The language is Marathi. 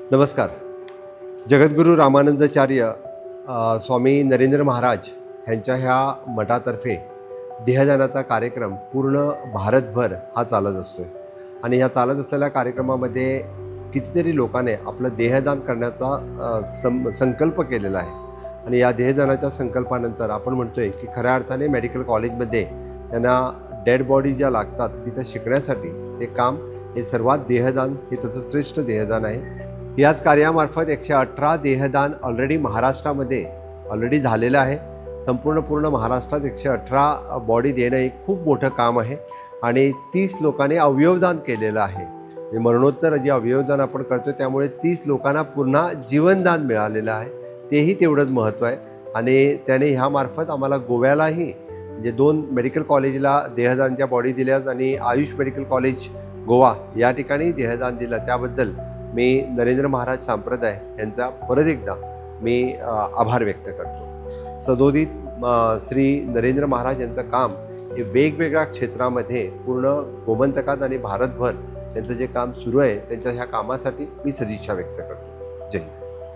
नमस्कार. जगद्गुरू रामानंदाचार्य स्वामी नरेंद्र महाराज ह्यांच्या ह्या मठातर्फे देहदानाचा कार्यक्रम पूर्ण भारतभर हा चालत असतो आहे आणि ह्या चालत असलेल्या कार्यक्रमामध्ये कितीतरी लोकांनी आपलं देहदान करण्याचा सं संकल्प केलेला आहे. आणि या देहदानाच्या संकल्पानंतर आपण म्हणतो आहे की खऱ्या अर्थाने मेडिकल कॉलेजमध्ये त्यांना डेड बॉडी ज्या लागतात तिथं शिकण्यासाठी ते काम हे सर्वात देहदान हे तसं श्रेष्ठ देहदान आहे. याच कार्यामार्फत एकशे अठरा देहदान ऑलरेडी महाराष्ट्रामध्ये ऑलरेडी झालेलं आहे. संपूर्ण पूर्ण महाराष्ट्रात एकशे अठरा बॉडी देणं हे खूप मोठं काम आहे आणि तीस लोकांनी अवयवदान केलेलं आहे. म्हणजे मरणोत्तर जे अवयवदान आपण करतो त्यामुळे तीस लोकांना पुन्हा जीवनदान मिळालेलं आहे. तेही तेवढंच महत्त्व आहे. आणि त्याने ह्यामार्फत आम्हाला गोव्यालाही म्हणजे दोन मेडिकल कॉलेजला देहदानच्या बॉडी दिल्यात आणि आयुष मेडिकल कॉलेज गोवा या ठिकाणी देहदान दिलं. त्याबद्दल मी नरेंद्र महाराज संप्रदाय यांचा परत एकदा मी आभार व्यक्त करतो. सदोदित श्री नरेंद्र महाराज यांचं काम हे वेगवेगळ्या क्षेत्रामध्ये पूर्ण गोमंतकात आणि भारतभर त्यांचं जे काम सुरू आहे त्यांच्या ह्या कामासाठी मी सदिच्छा व्यक्त करतो. जय हिंद.